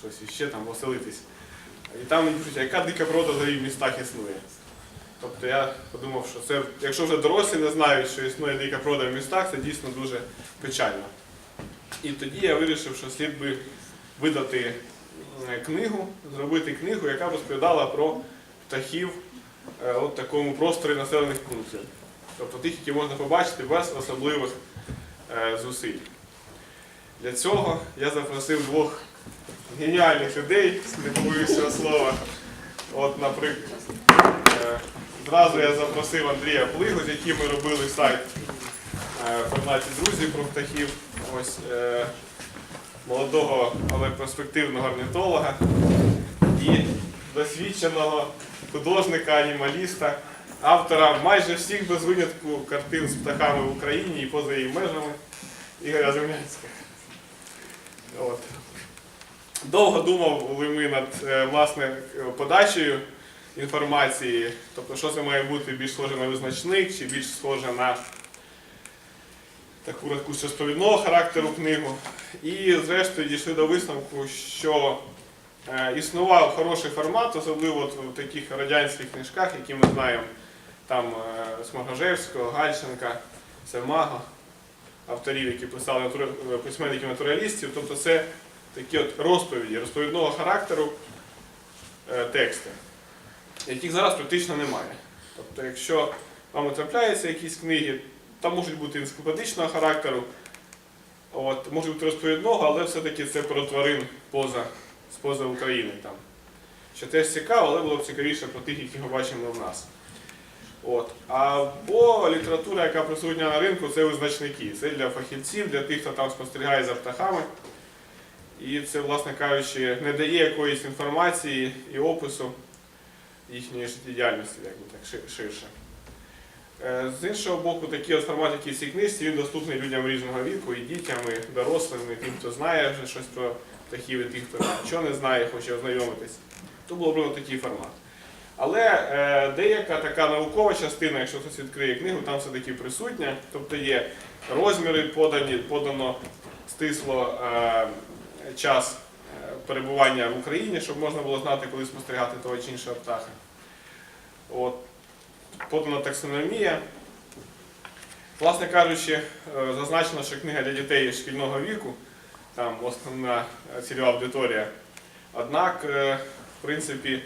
щось іще там оселитись. І там мені пишуть, яка дика природа взагалі в містах існує. Тобто я подумав, що це, якщо вже дорослі не знають, що існує дика природа в містах, це дійсно дуже печально. І тоді я вирішив, що слід би видати е, книгу, зробити книгу, яка розповідала про птахів е, в такому просторі населених пунктів. Тобто тих, які можна побачити без особливих е, зусиль. Для цього я запросив двох геніальних людей, не побоюсь слова. От, наприклад, е, зразу я запросив Андрія Плигу, з яким ми робили сайт е, в форматі друзів про птахів. Ось е, молодого, але перспективного орнітолога і досвідченого художника-анімаліста, автора майже всіх без винятку картин з птахами в Україні і поза її межами Ігоря Землянського. Довго думали ми над е, власне подачею інформації, тобто що це має бути більш схоже на визначник чи більш схоже на таку якусь розповідного характеру книгу. І зрештою дійшли до висновку, що е, існував хороший формат, особливо в таких радянських книжках, які ми знаємо, там е, Смагожевського, Гальченка, Семага, авторів, які писали письменників натуралістів. Тобто це такі от розповіді розповідного характеру е, тексти, яких зараз практично немає. Тобто, якщо вам трапляються якісь книги, там можуть бути енциклопедичного характеру, от, може бути розповідного, але все-таки це про тварин поза, поза України. Там. Що теж цікаво, але було б цікавіше про тих, які ми бачимо в нас. От. Або література, яка присутня на ринку, це визначники. Це для фахівців, для тих, хто там спостерігає за птахами. І це, власне кажучи, не дає якоїсь інформації і опису їхньої життєдіяльності, як би так ширше. Е, З іншого боку, такий от формат, який в цій книжці, він доступний людям різного віку, і дітям, і дорослим, і тим, хто знає вже щось про птахів, і тим, хто нічого не знає, хоче ознайомитись. То було б такий формат. Але е, деяка така наукова частина, якщо хтось відкриє книгу, там все-таки присутня. Тобто є розміри подані, подано стисло е, час е, перебування в Україні, щоб можна було знати, коли спостерігати того чи іншого птаха. От. Подана таксономія. Власне кажучи, е, зазначено, що книга для дітей шкільного віку, там основна е, цільова аудиторія. Однак, в принципі,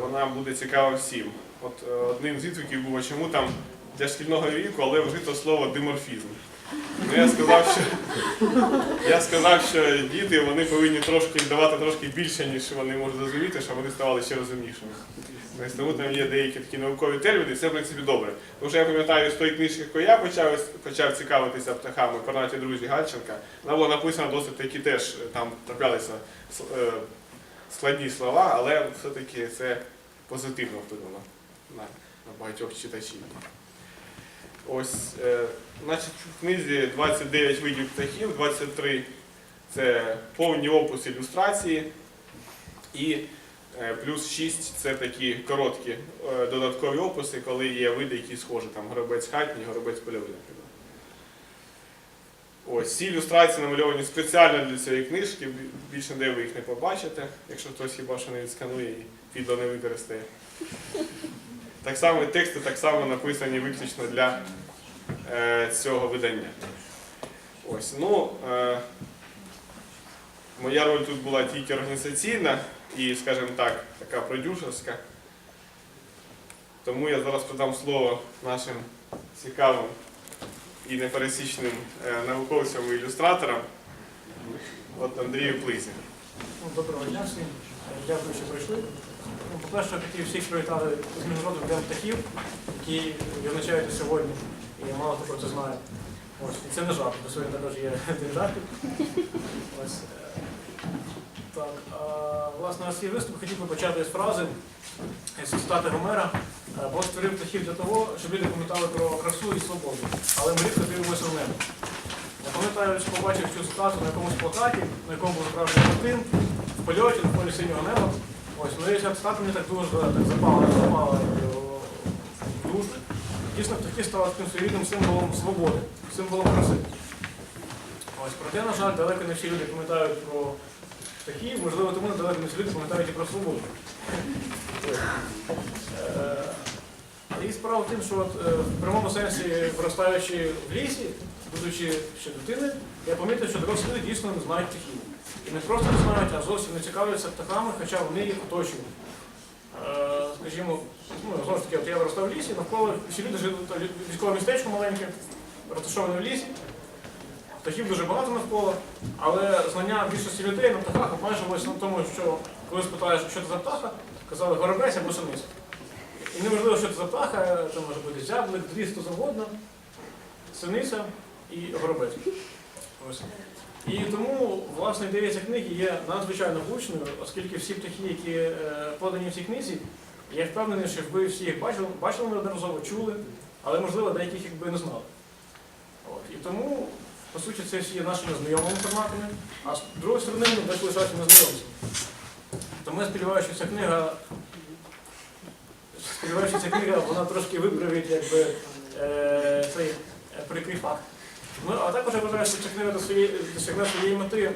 вона буде цікава всім. От одним з відгуків було, чому там для шкільного віку, але вжито слово диморфізм. Ну, я сказав, що я сказав, що діти вони повинні трошки давати трошки більше, ніж вони можуть зрозуміти, щоб вони ставали ще розумнішими. Тобто, тому там є деякі такі наукові терміни, і це в принципі добре. Тому що я пам'ятаю з тої книжки, яку я почав, почав цікавитися птахами, «Пернаті друзі Гальченка, вона була написана досить такі теж е, там траплялися е, складні слова, але все-таки це позитивно вплинуло на багатьох читачів. Ось, е, значить, в книзі 29 видів птахів, 23 це повні описи ілюстрації, і е, плюс 6 це такі короткі е, додаткові описи, коли є види, які схожі, там горобець хатній, горобець польовий, наприклад. Ось ці ілюстрації намальовані спеціально для цієї книжки, більше де ви їх не побачите, якщо хтось хіба що не відсканує і відео не використає. Так само і тексти так само написані виключно для е, цього видання. Ось, ну, е, моя роль тут була тільки організаційна і, скажімо так, така продюсерська. Тому я зараз подам слово нашим цікавим і непересічним е, науковцям і ілюстраторам. От Андрію Плизі. Ну, Доброго дня всім. Дякую, що прийшли. По-перше, хотів всіх привітати з міжнародним днем птахів, який відзначають сьогодні. І мало хто про це знає. Ось. І це не жарт, бо сьогодні також є день жартів. Е, Так, а, власне, свій виступ хотів би почати з фрази з цитати Гомера. Е, Бог створив птахів для того, щоб люди пам'ятали про красу і свободу, але ми рідко дивимося в небо. Я пам'ятаю, що побачив цю цитату на якомусь плакаті, на якому був зображений картин, в польоті на полі синього неба. Ось, ну ця цитата мені так дуже так запала, запала е, душу. Дійсно, птахи стали таким своєрідним символом свободи, символом краси. Ось, проте, на жаль, далеко не всі люди пам'ятають про птахів, можливо, тому недалеко не всі люди пам'ятають і про свободу. Е, І справа в тим, що от, е, в прямому сенсі, виростаючи в лісі, будучи ще дитиною, я помітив, що дорослі люди дійсно не знають птахів. Не просто не знають, а зовсім не цікавляться птахами, хоча вони їх оточують. Е, Скажімо, ну, знову ж таки, от я виростав в лісі, навколо всі люди жили військове містечко маленьке, розташоване в лісі. Птахів дуже багато навколо, але знання більшості людей на птахах обмежувалося на тому, що коли спитаєш, що це за птаха, казали горобець або синиця. І неважливо, що це за птаха, це може бути зяблик, дріс, хто завгодно, синиця і горобець. Ось. І тому, власне, ідея цієї книги є надзвичайно влучною, оскільки всі птахи, які е, подані в цій книзі, я впевнений, що ви всі їх бачили, бачили неодноразово, чули, але, можливо, деяких якби не знали. От. І тому, по суті, це всі є нашими знайомими форматами, а з другої сторони, ми дещо лишається незнайомцями. Тому я сподіваюся, що ця книга Сподіваюся, ця книга вона трошки виправить якби, е, цей е, прикрий факт. Ну, а також я вважаю, що ця до своєї- досягне своєї мети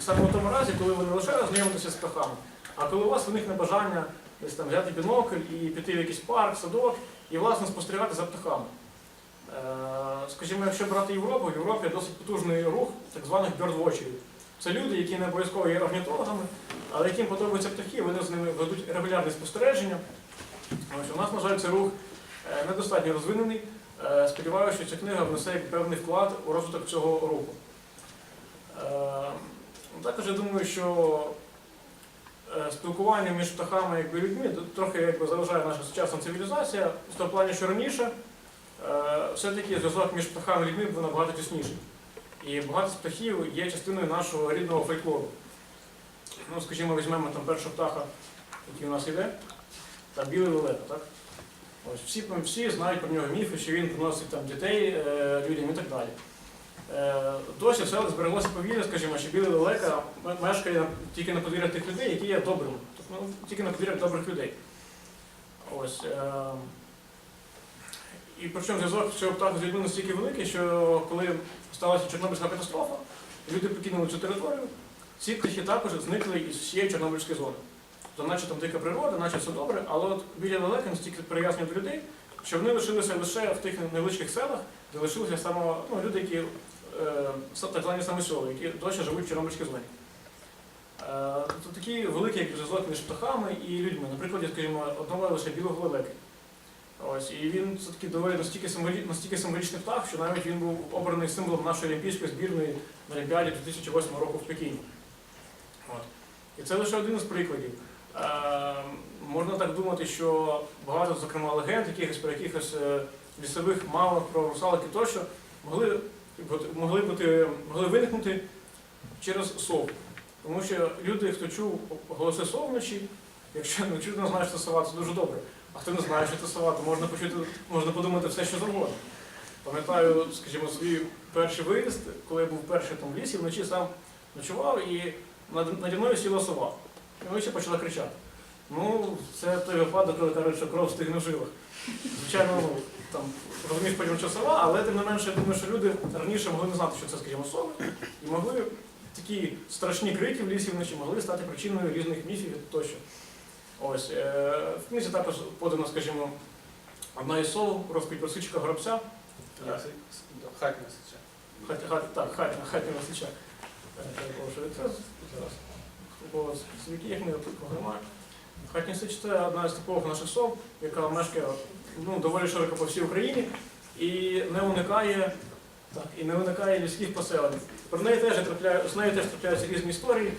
саме в тому разі, коли ви не лише ознайомитеся з птахами, а коли у вас виникне бажання десь там взяти бінокль і піти в якийсь парк, садок і власне спостерігати за птахами. Е, скажімо, якщо брати Європу, в Європі досить потужний рух так званих бьордвочерів. Це люди, які не обов'язково є орнітологами, але яким подобаються птахи, вони з ними ведуть регулярне спостереження. Ось, у нас, на жаль, цей рух е, недостатньо розвинений. Е, Сподіваюся, що ця книга внесе певний вклад у розвиток цього руху. Е, Також я думаю, що е, спілкування між птахами і людьми трохи якби, заважає наша сучасна цивілізація, в тому плані, що раніше все-таки зв'язок між птахами і людьми був набагато тісніший. І багато птахів є частиною нашого рідного фольклору. Ну, скажімо, візьмемо там першого птаха, який у нас йде, та білий лелека, так? Ось всі, всі знають про нього міфи, що він приносить там дітей е, людям і так далі. Е, досі в селах збереглося повір'я, скажімо, що білий лелека мешкає тільки на подвір'ях тих людей, які є добрими. Тобто, ну, тільки на подвір'ях добрих людей. Ось. Е, і причому зв'язок цього птаха з людьми настільки великий, що коли сталася Чорнобильська катастрофа, люди покинули цю територію, ці птахи також зникли із всієї Чорнобильської зони. То наче там дика природа, наче все добре, але от біля лелеки настільки прив'язані до людей, що вони лишилися лише в тих невеличких селах, де лишилися саме ну, люди, які е, так звані самосьоли, які досі живуть в Чорнобильській зоні. Е, тобто такий великий як зв'язок між птахами і людьми. Наприклад, скажімо, одного лише білого лелеки. Ось, і він це такий доволі настільки, символі... настільки символічний птах, що навіть він був обраний символом нашої олімпійської збірної на Олімпіаді 2008 року в Пекіні. От. І це лише один із прикладів. Е, можна так думати, що багато, зокрема, легенд, якихось про якихось е, лісових мавок, про русалок і тощо, могли, могли, бути, могли виникнути через сов. Тому що люди, хто чув голоси сов вночі, якщо не чудно знає, що сова, це дуже добре. А хто не знає, що це сова, то можна почути, можна подумати все, що завгодно. Пам'ятаю, скажімо, свій перший виїзд, коли я був перший там в лісі, вночі сам ночував і над- наді мною сіла сова. І вночі почала кричати. Ну, це той випадок, коли кажуть, що кров стигне в жилах. Звичайно, ну, там розумієш потім, що сова, але тим не менше, я думаю, що люди раніше могли не знати, що це, скажімо, сови, і могли такі страшні крики в лісі вночі могли стати причиною різних міфів і тощо. Ось, е, в книзі також подано, скажімо, одна із сов, розповідь про сичка горобця. Е, Хатня так, хатня, хатня сича. Е, перепрошую, це зараз. Бо світі немає. Хатня сич це одна з типових наших сов, яка мешкає ну, доволі широко по всій Україні і не уникає, так, і не уникає людських поселень. Про неї теж трапляє, з нею теж трапляються різні історії.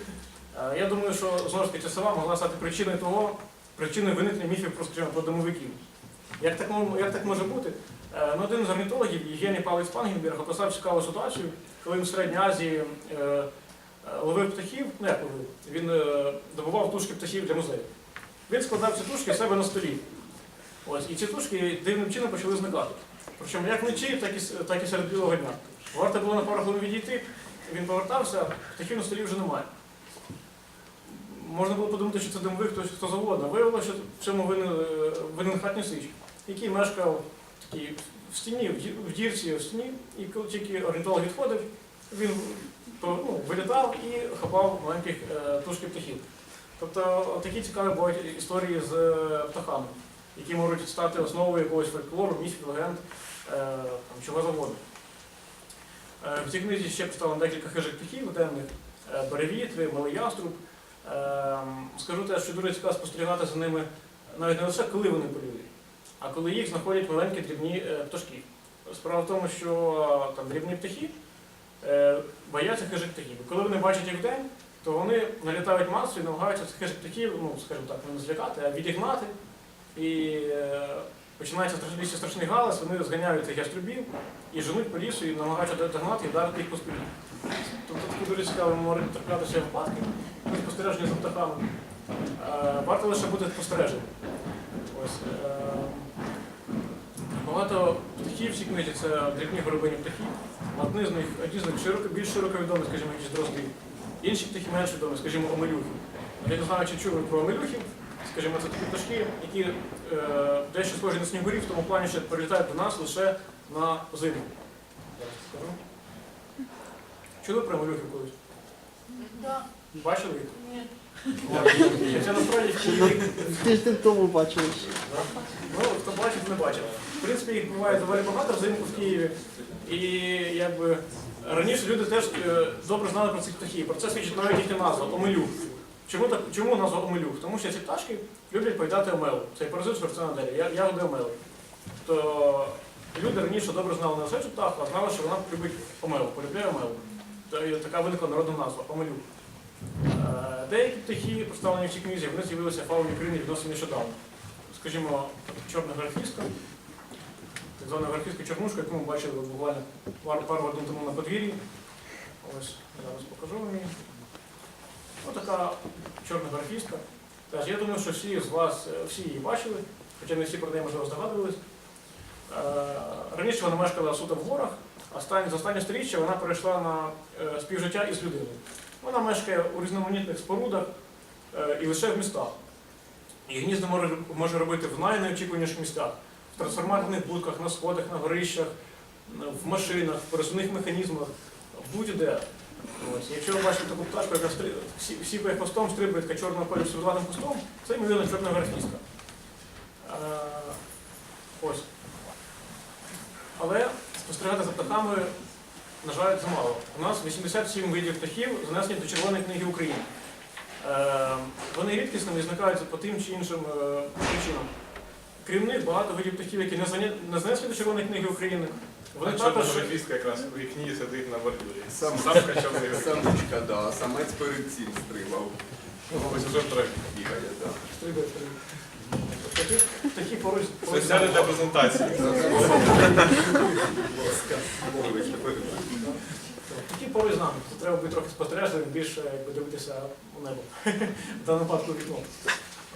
Е, Я думаю, що знову ж таки ця сова могла стати причиною того, причиною виникнення міфів про, скажімо, про домовиків. Як так, як так може бути? Е, Ну, один з орнітологів, Євгеній Павлович Пангенберг, описав цікаву ситуацію, коли в Середній Азії е, ловив птахів, ну як ловив, він е, добував тушки птахів для музею. Він складав ці тушки в себе на столі. Ось, і ці тушки дивним чином почали зникати. Причому як вночі, так і, так і серед білого дня. Варто було на пару хвилин відійти, він повертався, птахів на столі вже немає. Можна було подумати, що це димовик хтось хто завгодно. Виявилося, що в цьому винен, е, винен хатній сич, який мешкав такий, в стіні, в дірці в стіні, і коли тільки орнітолог відходив, він то, ну, вилітав і хапав маленьких е, тушків птахів. Тобто такі цікаві бувають історії з е, птахами, які можуть стати основою якогось фольклору, міфів, легенд, е, там, чого завгодно. В цій книзі ще представлено декілька хижих птахів денних, беревітри, малий яструб. Скажу те, що дуже цікаво спостерігати за ними навіть не лише коли вони полюють, а коли їх знаходять маленькі дрібні пташки. Справа в тому, що там дрібні птахи бояться хижих птахів. Коли вони бачать їх вдень, то вони налітають масою і намагаються хижих птахів, ну, скажімо так, не злякати, а відігнати. І е, починається лісі страшний галас, вони зганяють цих яструбів і женуть по лісу і намагаються догнати і вдарити їх по спині. Тобто такі дуже цікаві можуть траплятися випадки при спостереженні за птахами. Е, Варто лише бути спостереженим. Ось, е, Багато птахів в цій книзі це дрібні горобині птахи. Одні з них, одні з них широко, більш широко відомі, скажімо, якісь дрозди. Інші птахи менш відомі, скажімо, омелюхи. Я не знаю, чи чули про омелюхів. Скажімо, це такі пташки, які е, дещо схожі на снігурів, в тому плані, що прилітають до нас лише на зиму. Чули про омелюхів колись? Да. Бачили їх? Ні. Це насправді Тиждень тому бачили. Ну, хто бачив, не бачив. В принципі, їх буває доволі багато взимку в Києві. І якби раніше люди теж е, добре знали про цих птахів. Про це свідчить навіть їхня назва омелюх. Чому, так, чому назва омелюх? Тому що ці пташки люблять поїдати омелу. Це паразит шварцена дерева, я, ягоди омели. То люди раніше добре знали не лише цю птаху, а знали, що вона любить омелу, полюбляє омелу. То така виникла народна назва омелюх. Е, Деякі птахи, представлені в цій книзі, вони з'явилися фауні України відносно нещодавно. Скажімо, чорна графістка, так звана графістка чорнушка, яку ми бачили буквально пару, пару годин тому на подвір'ї. Ось, зараз покажу вам її. Ось така чорна графістка. Теж я думаю, що всі з вас е, всі її бачили, хоча не всі про неї можливо здогадувались. Е, Раніше вона мешкала суто в горах, а за останнє сторіччя вона перейшла на е, співжиття із людиною. Вона мешкає у різноманітних спорудах і лише в містах. І гніздо може, робити в найнеочікуваніших місцях, трансформаторних будках, на сходах, на горищах, в машинах, в пересувних механізмах, будь-де. Якщо ви бачите таку пташку, яка стрі... всі, всі хвостом стрибує така чорного кольору з сріблястим хвостом, це ймовірно чорна графістка. Ось. Але спостерігати за птахами, на жаль, замало. У нас 87 видів птахів занесені до Червоної книги України. Е, Вони рідкісними і зникаються по тим чи іншим е, причинам. Крім них, багато видів птахів, які не занесли до Червоної книги України. Вони також графістка якраз у вікні сидить на бордюрі. Сам- Самка. Самочка, да, самець перед цим стрибав. Ось уже втроє. Бігає, да. стрибає. стрибає. Тобто Такі, поруч. Спеціально для презентації. Такі поруч з нами. Треба бути трохи спостережливим, більше дивитися у небо. В даному випадку вікно.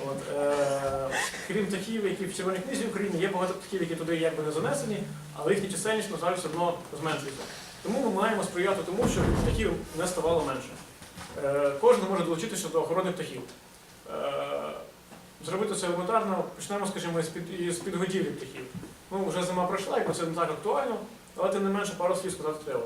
От, е, крім птахів, які в Червоній книзі України, є багато птахів, які туди якби не занесені, але їхня чисельність, на жаль, все одно зменшується. Тому ми маємо сприяти тому, щоб птахів не ставало менше. Е, кожен може долучитися до охорони птахів. Е, зробити це елементарно, почнемо, скажімо, із під, із підгодівлі птахів. Ну, вже зима пройшла, якби це не так актуально, але тим не менше пару слів сказати треба.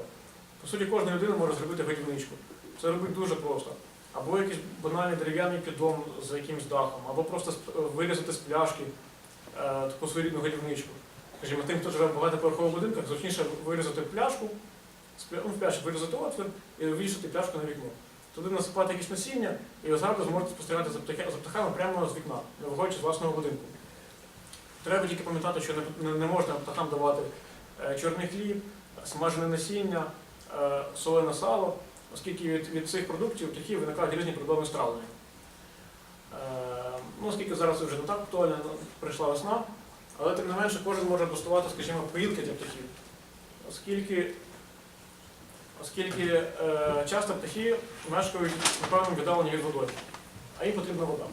По суті, кожна людина може зробити годівничку. Це робить дуже просто. Або якийсь банальний дерев'яний піддон з якимось дахом, або просто вирізати з пляшки е, таку своєрідну годівничку. Скажімо, тим, хто живе в багатоповерхових будинках, зручніше вирізати пляшку, ну, в пляшці вирізати отвір і вішати пляшку на вікно. Туди насипати якісь насіння, і ви зразу зможете спостерігати за, за птахами прямо з вікна, не виходячи з власного будинку. Треба тільки пам'ятати, що не можна птахам давати е, чорний хліб, смажене насіння, е, солене сало, оскільки від, від цих продуктів птахів виникають різні проблеми з травленням. Е, ну, оскільки зараз це вже не так актуально, ну, прийшла весна, але тим не менше кожен може бастувати, скажімо, поїлки для птахів. Оскільки, оскільки е, часто птахи мешкають на певному віддаленні від водою, а їм потрібна вода.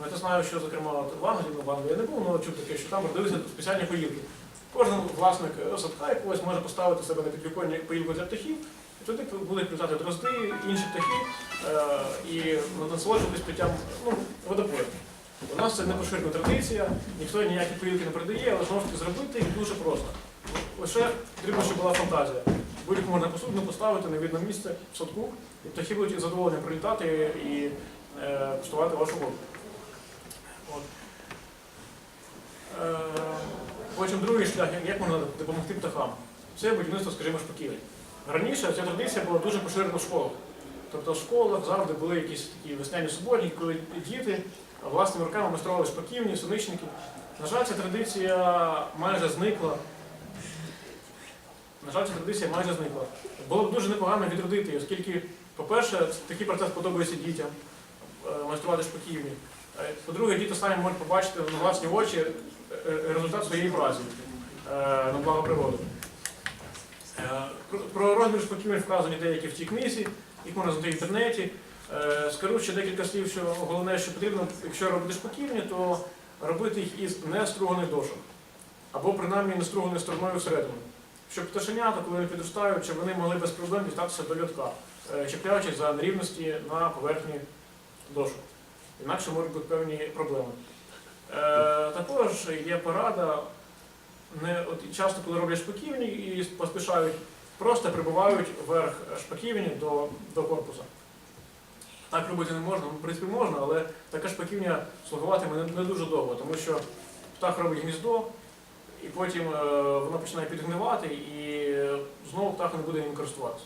Ну, Я знаю, що, зокрема, в Англії, в Англії я не був, але чув таке, що там родилися спеціальні поїлки. Кожен власник садка якогось може поставити себе на підвіконні поїлку для птахів, туди будуть прилітати дрозди, інші птахи е, і насолоджуватись питтям ну, водопою. У нас це не поширена традиція, ніхто ніякі поїлки не передає, але знову ж таки зробити їх дуже просто. Лише потрібно, щоб була фантазія. будь-яку можна посудину поставити на видне місце в садку, і птахи будуть із задоволенням прилітати і е, куштувати вашу воду. От. Е, Потім другий шлях, як можна допомогти птахам. Це будівництво, скажімо, шпаківень. Раніше ця традиція була дуже поширена в школах. Тобто в школах завжди були якісь такі весняні суботники, коли діти власними руками майстрували шпаківні, суничники. На жаль, ця традиція майже зникла. На жаль, ця традиція майже зникла. Було б дуже непогано відродити, її, оскільки, по-перше, такий процес подобається дітям е, майструвати шпаківні. Е, По-друге, діти самі можуть побачити на власні очі е, результат своєї праці на благо природи. Про- розмір шпаківень вказані деякі в цій книзі, їх можна знайти в інтернеті. Е, Скажу ще декілька слів, що головне, що потрібно, якщо робити шпаківні, то робити їх із неструганих дошок. Або принаймні неструганою стороною всередину. Щоб пташенята, коли вони підростають, щоб вони могли без проблем дістатися до льотка, е, чіпляючись за нерівності на поверхні дошок. Інакше можуть бути певні проблеми. Е, також є порада, не, от, часто, коли роблять шпаківні і поспішають, просто прибувають вверх шпаківні до, до корпуса. Так робити не можна, ну, в принципі можна, але така шпаківня слугуватиме не, не дуже довго, тому що птах робить гніздо, і потім е, воно починає підгнивати, і е, знову птах не буде ним користуватися.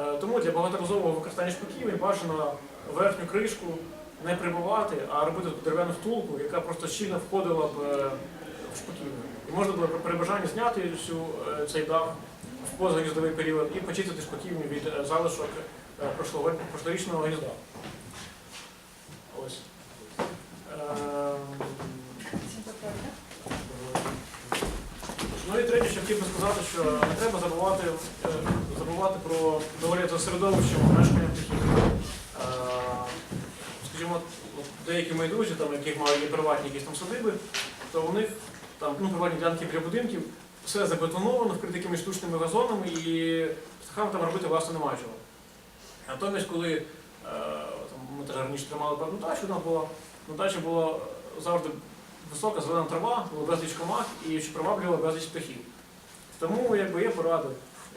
Е, тому для багаторазового використання шпаківень бажано верхню кришку не прибувати, а робити дерев'яну втулку, яка просто щільно входила б е, в шпаківню. І можна було при бажанні зняти всю е, цей дах в позагніздовий період і почистити шпаківню від е, залишок е, прошлорічного гнізда. Ось. Ем, Ну і третє, що хотів би сказати, що не треба забувати, е, забувати про доволі за середовищем мешкання Скажімо, деякі мої друзі, там, яких мають приватні якісь там садиби, то у них там ну, приватні ділянки біля будинків, все забетоновано, вкрите якимись штучними газонами, і птахам там робити власне немає чого. Натомість, коли е, ми теж раніше тримали певну дачу, у була, на дачі була завжди висока зелена трава, було безліч комах і що приваблювало безліч птахів. Тому якби є порада,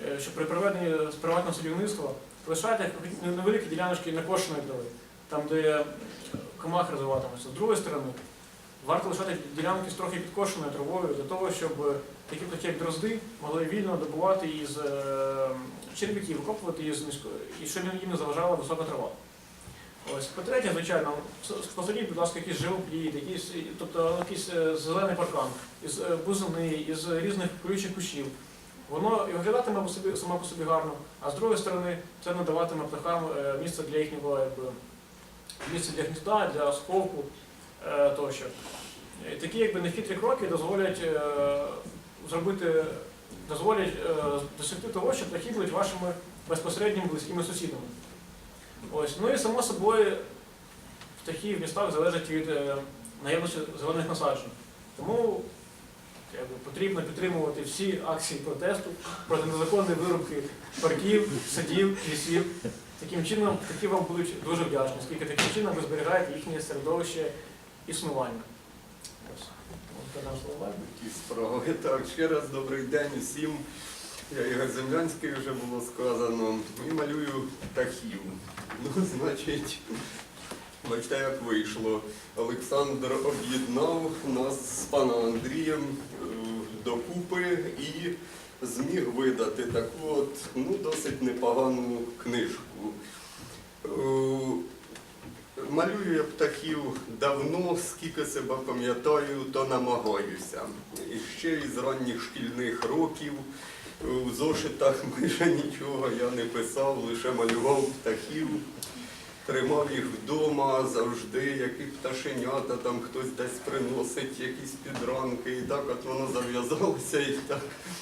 е, що при проведенні з приватного садівництва лишайте невеликі діляночки некошеної трави, там, де комах розвиватимуться. З другої сторони, варто лишати ділянки з трохи підкошеною травою для того, щоб такі птахи, як дрозди, могли вільно добувати із е, черв'яків, викопувати із низько, і щоб їм не заважала висока трава. Ось, по-третє, звичайно, посадіть, будь ласка, якийсь живоплід, якийсь, тобто якийсь е, зелений паркан із е, бузини, із різних колючих кущів. Воно і виглядатиме собі, саме по собі гарно, а з другої сторони це надаватиме птахам місце для їхнього якби, місце для гнізда, для сховку тощо. І такі якби нехитрі кроки дозволять е, зробити, дозволять е, досягти того, що будуть вашими безпосередніми близькими сусідами. Ось. Ну і само собою птахи в містах залежать від е, наявності зелених насаджень. Тому якби, потрібно підтримувати всі акції протесту проти незаконної вирубки парків, садів, лісів. Таким чином птахи вам будуть дуже вдячні, оскільки таким чином ви зберігаєте їхнє середовище існування. Такі справи. Так, ще раз добрий день усім. Я Ігор Землянський вже було сказано. І малюю птахів. Ну, значить, бачите, як вийшло. Олександр об'єднав нас з паном Андрієм е, докупи і зміг видати таку от, ну, досить непогану книжку. Малюю я птахів давно, скільки себе пам'ятаю, то намагаюся. І ще із ранніх шкільних років в зошитах майже нічого я не писав, лише малював птахів, тримав їх вдома завжди, які пташенята, там хтось десь приносить якісь підранки. І так от воно зав'язалося і так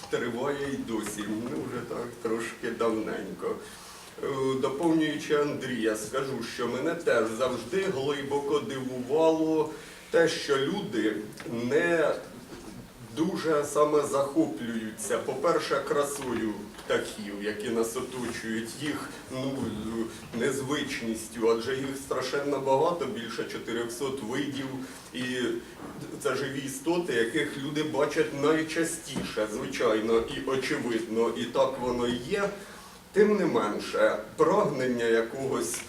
триває і досі. Ну вже так трошки давненько. Е, Доповнюючи Андрія, скажу, що мене теж завжди глибоко дивувало те, що люди не дуже саме захоплюються, по-перше, красою птахів, які нас оточують, їх ну, незвичністю, адже їх страшенно багато, більше 400 видів. І це живі істоти, яких люди бачать найчастіше, звичайно, і очевидно, і так воно є. Тим не менше, прагнення якогось